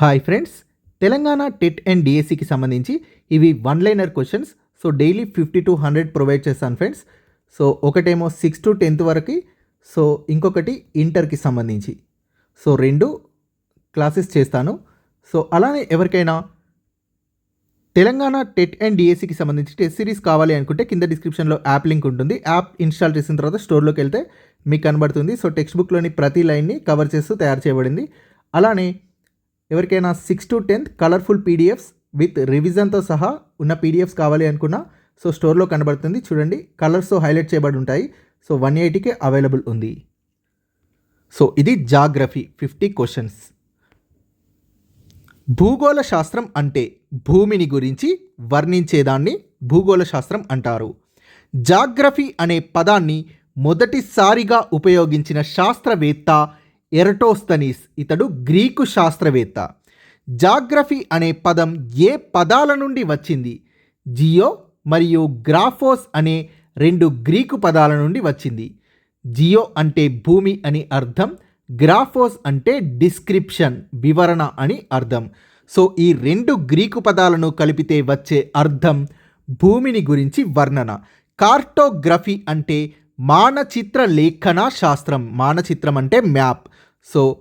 Hi friends Telangana TET and డిఎస్సికి సంబంధించి ఇవి one liner questions so daily fifty to hundred provide చేస్తాను friends so ఒకటేమో six to tenth వరకు. So ఇంకొకటి ఇంటర్కి సంబంధించి. సో రెండు క్లాసెస్ చేస్తాను. సో అలానే ఎవరికైనా తెలంగాణ టెట్ అండ్ డిఎస్సికి సంబంధించి టెస్ట్ సిరీస్ కావాలి అనుకుంటే కింద డిస్క్రిప్షన్లో యాప్ లింక్ ఉంటుంది. యాప్ ఇన్స్టాల్ చేసిన తర్వాత స్టోర్లోకి వెళ్తే మీకు కనబడుతుంది. సో టెక్స్ట్ బుక్లోని ప్రతి లైన్ని కవర్ చేస్తూ తయారు చేయబడింది. అలానే ఎవరికైనా six to tenth colourful PDFs with రివిజన్తో సహా ఉన్న పీడిఎఫ్స్ కావాలి అనుకున్నా సో స్టోర్లో కనబడుతుంది. చూడండి కలర్స్తో హైలైట్ చేయబడి ఉంటాయి. సో వన్ ఎయిటీకే అవైలబుల్ ఉంది. సో ఇది జాగ్రఫీ ఫిఫ్టీ క్వశ్చన్స్. భూగోళ శాస్త్రం అంటే భూమిని గురించి వర్ణించేదాన్ని భూగోళ శాస్త్రం అంటారు. జాగ్రఫీ అనే పదాన్ని మొదటిసారిగా ఉపయోగించిన శాస్త్రవేత్త ఎరటోస్తనీస్ ఇతడు గ్రీకు శాస్త్రవేత్త. జాగ్రఫీ అనే పదం ఏ పదాల నుండి వచ్చింది? జియో మరియు గ్రాఫోస్ అనే రెండు గ్రీకు పదాల నుండి వచ్చింది. జియో అంటే భూమి అని అర్థం గ్రాఫోస్ అంటే డిస్క్రిప్షన్ వివరణ అని అర్థం. సో ఈ రెండు గ్రీకు పదాలను కలిపితే వచ్చే అర్థం భూమిని గురించి వర్ణన. కార్టోగ్రఫీ అంటే మానచిత్ర లేఖన శాస్త్రం. మానచిత్రం అంటే మ్యాప్. సో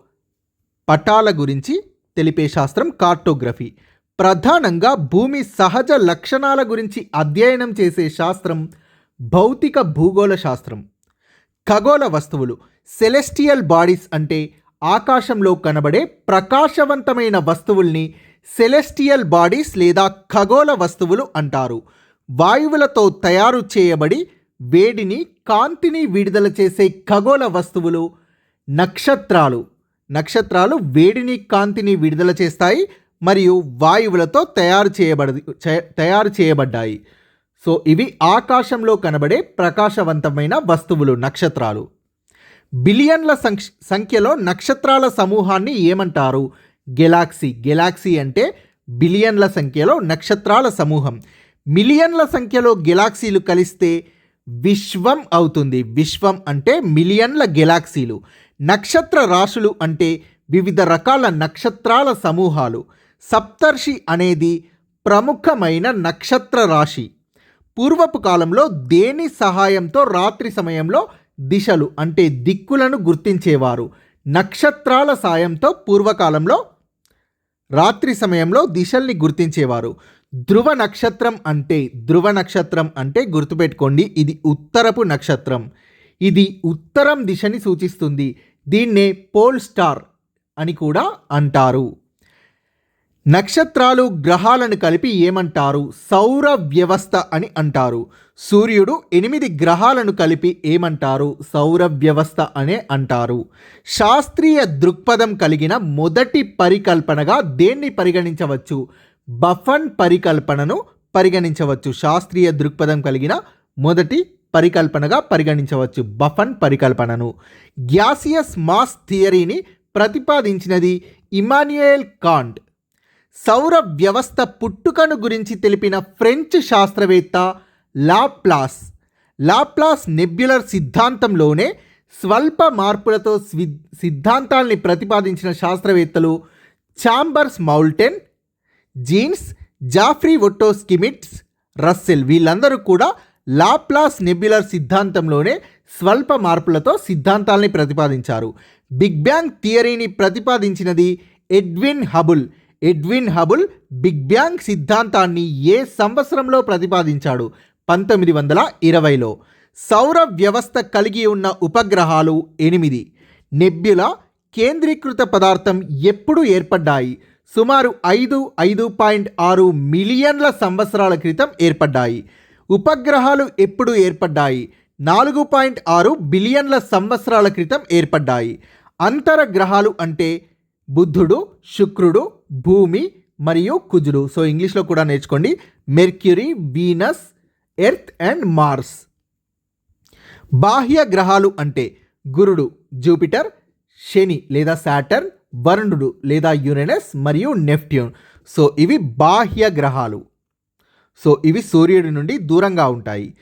పటాల గురించి తెలిపే శాస్త్రం కార్టోగ్రఫీ. ప్రధానంగా భూమి సహజ లక్షణాల గురించి అధ్యయనం చేసే శాస్త్రం భౌతిక భూగోళ శాస్త్రం. ఖగోళ వస్తువులు సెలెస్టియల్ బాడీస్ అంటే ఆకాశంలో కనబడే ప్రకాశవంతమైన వస్తువుల్ని సెలెస్టియల్ బాడీస్ లేదా ఖగోళ వస్తువులు అంటారు. వాయువులతో తయారు చేయబడి వేడిని కాంతిని విడుదల చేసే ఖగోళ వస్తువులు నక్షత్రాలు. నక్షత్రాలు వేడిని కాంతిని విడుదల చేస్తాయి మరియు వాయువులతో తయారు చేయబడ తయారు చేయబడ్డాయి. సో ఇవి ఆకాశంలో కనబడే ప్రకాశవంతమైన వస్తువులు నక్షత్రాలు. బిలియన్ల సంఖ్యలో నక్షత్రాల సమూహాన్ని ఏమంటారు? గెలాక్సీ. గెలాక్సీ అంటే బిలియన్ల సంఖ్యలో నక్షత్రాల సమూహం. మిలియన్ల సంఖ్యలో గెలాక్సీలు కలిస్తే విశ్వం అవుతుంది. విశ్వం అంటే మిలియన్ల గెలాక్సీలు. నక్షత్ర రాశులు అంటే వివిధ రకాల నక్షత్రాల సమూహాలు. సప్తర్షి అనేది ప్రముఖమైన నక్షత్ర రాశి. పూర్వపు కాలంలో దేని సహాయంతో రాత్రి సమయంలో దిశలు అంటే దిక్కులను గుర్తించేవారు? నక్షత్రాల సాయంతో పూర్వకాలంలో రాత్రి సమయంలో దిశల్ని గుర్తించేవారు. ధ్రువ నక్షత్రం అంటే ధ్రువ నక్షత్రం అంటే గుర్తుపెట్టుకోండి ఇది ఉత్తరపు నక్షత్రం. ఇది ఉత్తరం దిశని సూచిస్తుంది. దీన్నే పోల్ స్టార్ అని కూడా అంటారు. నక్షత్రాలు గ్రహాలను కలిపి ఏమంటారు? సౌర వ్యవస్థ అని అంటారు. సూర్యుడు ఎనిమిది గ్రహాలను కలిపి ఏమంటారు? సౌర వ్యవస్థ అనే అంటారు. శాస్త్రీయ దృక్పథం కలిగిన మొదటి పరికల్పనగా దేన్ని పరిగణించవచ్చు? బఫన్ పరికల్పనను పరిగణించవచ్చు. శాస్త్రీయ దృక్పథం కలిగిన మొదటి పరికల్పనగా పరిగణించవచ్చు బఫన్ పరికల్పనను. గ్యాసియస్ మాస్ థియరీని ప్రతిపాదించినది ఇమాన్యుయల్ కాంట్. సౌర వ్యవస్థ పుట్టుకను గురించి తెలిపిన ఫ్రెంచ్ శాస్త్రవేత్త లాప్లాస్. లాప్లాస్ నెబ్యులర్ సిద్ధాంతంలోనే స్వల్ప మార్పులతో సిద్ధాంతాల్ని ప్రతిపాదించిన శాస్త్రవేత్తలు Chambers Moulton Jeans Jeffrey Otto Schmidt Russell వీళ్ళందరూ కూడా లాప్లాస్ నెబ్యులర్ సిద్ధాంతంలోనే స్వల్ప మార్పులతో సిద్ధాంతాల్ని ప్రతిపాదించారు. బిగ్ బ్యాంగ్ థియరీని ప్రతిపాదించినది Edwin Hubble. Edwin Hubble big bang సిద్ధాంతాన్ని ఏ సంవత్సరంలో ప్రతిపాదించాడు? పంతొమ్మిది వందల ఇరవైలో. సౌర వ్యవస్థ కలిగి ఉన్న ఉపగ్రహాలు ఎనిమిది. నెబ్యుల కేంద్రీకృత పదార్థం ఎప్పుడు ఏర్పడ్డాయి? సుమారు ఐదు ఐదు పాయింట్ ఆరు మిలియన్ల సంవత్సరాల క్రితం ఏర్పడ్డాయి. ఉపగ్రహాలు ఎప్పుడు ఏర్పడ్డాయి? నాలుగు పాయింట్ ఆరు బిలియన్ల సంవత్సరాల క్రితం ఏర్పడ్డాయి. అంతర గ్రహాలు అంటే బుద్ధుడు శుక్రుడు భూమి మరియు కుజుడు. సో ఇంగ్లీష్లో కూడా నేర్చుకోండి. Mercury Venus Earth and Mars. బాహ్య గ్రహాలు అంటే గురుడు జూపిటర్ శని లేదా శాటర్న్ వరుణుడు లేదా యురెనస్ మరియు నెప్ట్యూన్. సో ఇవి బాహ్య గ్రహాలు. సో ఇవి సూర్యుడి నుండి దూరంగా ఉంటాయి.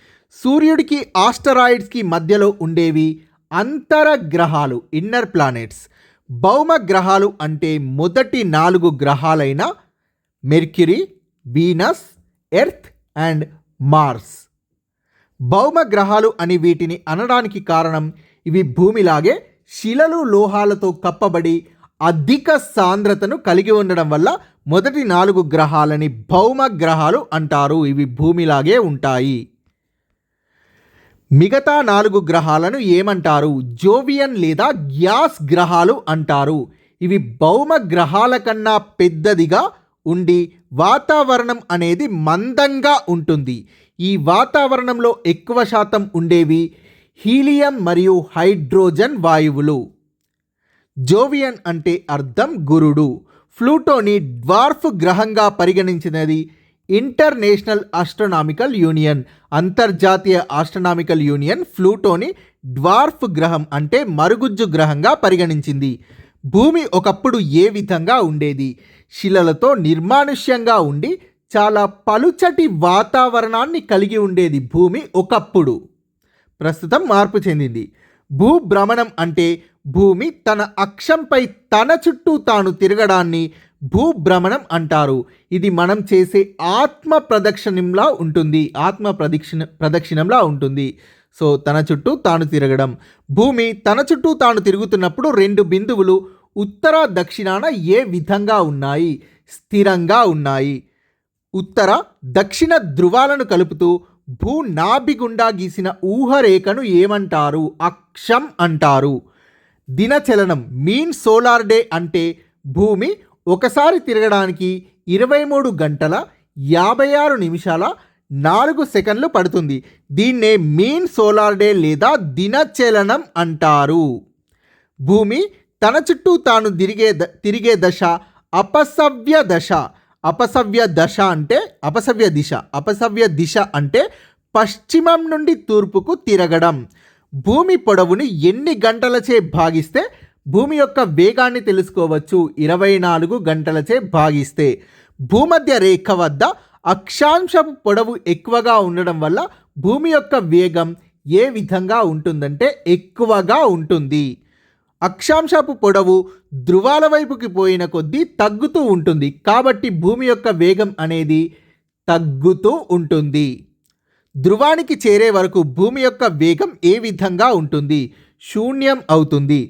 సూర్యుడికి ఆస్టరాయిడ్స్కి మధ్యలో ఉండేవి అంతర గ్రహాలు ఇన్నర్ ప్లానెట్స్. భౌమ గ్రహాలు అంటే మొదటి నాలుగు గ్రహాలైన Mercury Venus Earth and Mars. భౌమ గ్రహాలు అని వీటిని అనడానికి కారణం ఇవి భూమిలాగే శిలలు లోహాలతో కప్పబడి అధిక సాంద్రతను కలిగి ఉండడం వల్ల మొదటి నాలుగు గ్రహాలని భౌమ గ్రహాలు అంటారు. ఇవి భూమిలాగే ఉంటాయి. మిగతా నాలుగు గ్రహాలను ఏమంటారు? జోవియన్ లేదా గ్యాస్ గ్రహాలు అంటారు. ఇవి భౌమ గ్రహాల కన్నా పెద్దదిగా ఉండి వాతావరణం అనేది మందంగా ఉంటుంది. ఈ వాతావరణంలో ఎక్కువ శాతం ఉండేవి హీలియం మరియు హైడ్రోజన్ వాయువులు. జోవియన్ అంటే అర్థం గురుడు. ఫ్లూటోని డ్వార్ఫ్ గ్రహంగా పరిగణించినది ఇంటర్నేషనల్ ఆస్ట్రనామికల్ యూనియన్. అంతర్జాతీయ ఆస్ట్రనామికల్ యూనియన్ ఫ్లూటోని డ్వార్ఫ్ గ్రహం అంటే మరుగుజ్జు గ్రహంగా పరిగణించింది. భూమి ఒకప్పుడు ఏ విధంగా ఉండేది? శిలలతో నిర్మానుష్యంగా ఉండి చాలా పలుచటి వాతావరణాన్ని కలిగి ఉండేది భూమి ఒకప్పుడు. ప్రస్తుతం మార్పు చెందింది. భూభ్రమణం అంటే భూమి తన అక్షంపై తన చుట్టూ తాను తిరగడాన్ని భూభ్రమణం అంటారు. ఇది మనం చేసే ఆత్మ ప్రదక్షిణంలా ఉంటుంది. ఆత్మ ప్రదక్షిణ ప్రదక్షిణంలా ఉంటుంది. సో తన చుట్టూ తాను తిరగడం. భూమి తన చుట్టూ తాను తిరుగుతున్నప్పుడు రెండు బిందువులు ఉత్తర దక్షిణాన ఏ విధంగా ఉన్నాయి? స్థిరంగా ఉన్నాయి. ఉత్తర దక్షిణ ధృవాలను కలుపుతూ భూ నాభి గుండా గీసిన ఊహరేఖను ఏమంటారు? అక్షం అంటారు. దినచలనం మీన్ సోలార్ డే అంటే భూమి ఒకసారి తిరగడానికి ఇరవై మూడు గంటల యాభై ఆరు నిమిషాల నాలుగు సెకండ్లు పడుతుంది. దీన్నే మీన్ సోలార్ డే లేదా దినచలనం అంటారు. భూమి తన చుట్టూ తాను తిరిగే ద తిరిగే దశ అపసవ్య దశ. అపసవ్య దశ అంటే అపసవ్య దిశ. అపసవ్య దిశ అంటే పశ్చిమం నుండి తూర్పుకు తిరగడం. భూమి పొడవుని ఎన్ని గంటలచే భాగిస్తే భూమి యొక్క వేగాన్ని తెలుసుకోవచ్చు. ఇరవై నాలుగు గంటలచే భాగిస్తే భూమధ్య రేఖ వద్ద అక్షాంశపు పొడవు ఎక్కువగా ఉండడం వల్ల భూమి యొక్క వేగం ఏ విధంగా ఉంటుందంటే ఎక్కువగా ఉంటుంది. అక్షాంశపు పొడవు ధృవాల వైపుకి పోయిన కొద్దీ తగ్గుతూ ఉంటుంది. కాబట్టి భూమి యొక్క వేగం అనేది తగ్గుతూ ఉంటుంది. ధృవానికి చేరే వరకు భూమి యొక్క వేగం ఏ విధంగా ఉంటుంది? శూన్యం అవుతుంది.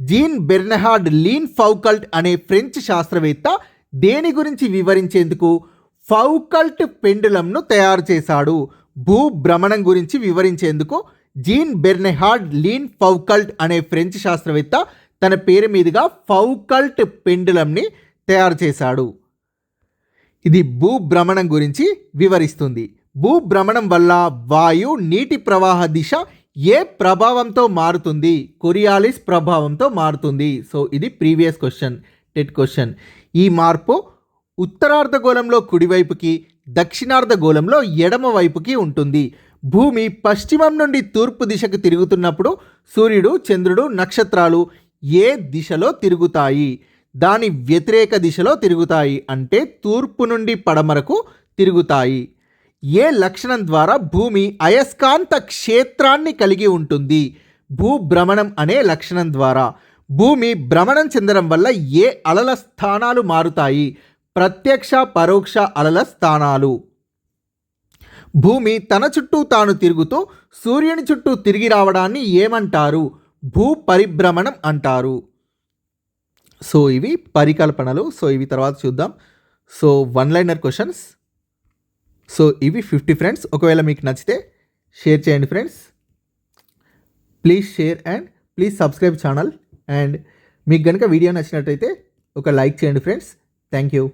జీన్ బెర్నహార్డ్ లీన్ ఫౌకల్ట్ అనే ఫ్రెంచ్ శాస్త్రవేత్త దేని గురించి వివరించేందుకు ఫౌకల్ట్ పెండులంను తయారు చేశాడు? భూ భ్రమణం గురించి వివరించేందుకు జీన్ బెర్నెహార్డ్ లీన్ ఫౌకల్ట్ అనే ఫ్రెంచ్ శాస్త్రవేత్త తన పేరు మీదుగా ఫౌకల్ట్ పెండులంని తయారు చేశాడు. ఇది భూభ్రమణం గురించి వివరిస్తుంది. భూభ్రమణం వల్ల వాయు నీటి ప్రవాహ దిశ ఏ ప్రభావంతో మారుతుంది? కొరియాలిస్ ప్రభావంతో మారుతుంది. సో ఇది ప్రీవియస్ క్వశ్చన్ టెట్ క్వశ్చన్. ఈ మార్పు ఉత్తరార్ధగోళంలో కుడివైపుకి దక్షిణార్ధగోళంలో ఎడమ వైపుకి ఉంటుంది. భూమి పశ్చిమం నుండి తూర్పు దిశకు తిరుగుతున్నప్పుడు సూర్యుడు చంద్రుడు నక్షత్రాలు ఏ దిశలో తిరుగుతాయి? దాని వ్యతిరేక దిశలో తిరుగుతాయి అంటే తూర్పు నుండి పడమరకు తిరుగుతాయి. ఏ లక్షణం ద్వారా భూమి అయస్కాంత క్షేత్రాన్ని కలిగి ఉంటుంది? భూభ్రమణం అనే లక్షణం ద్వారా. భూమి భ్రమణం చెందడం వల్ల ఏ అలల స్థానాలు మారుతాయి? ప్రత్యక్ష పరోక్ష అలల స్థానాలు. భూమి తన చుట్టూ తాను తిరుగుతూ సూర్యుని చుట్టూ తిరిగి రావడాన్ని ఏమంటారు? భూ పరిభ్రమణం అంటారు. సో ఇవి పరికల్పనలు. సో ఇవి తర్వాత చూద్దాం. So one liner questions. So ఇవి ఫిఫ్టీ ఫ్రెండ్స్. ఒకవేళ మీకు నచ్చితే షేర్ చేయండి friends. Please share and please subscribe channel. And మీకు కనుక వీడియో నచ్చినట్టయితే ఒక లైక్ చేయండి ఫ్రెండ్స్. Thank you.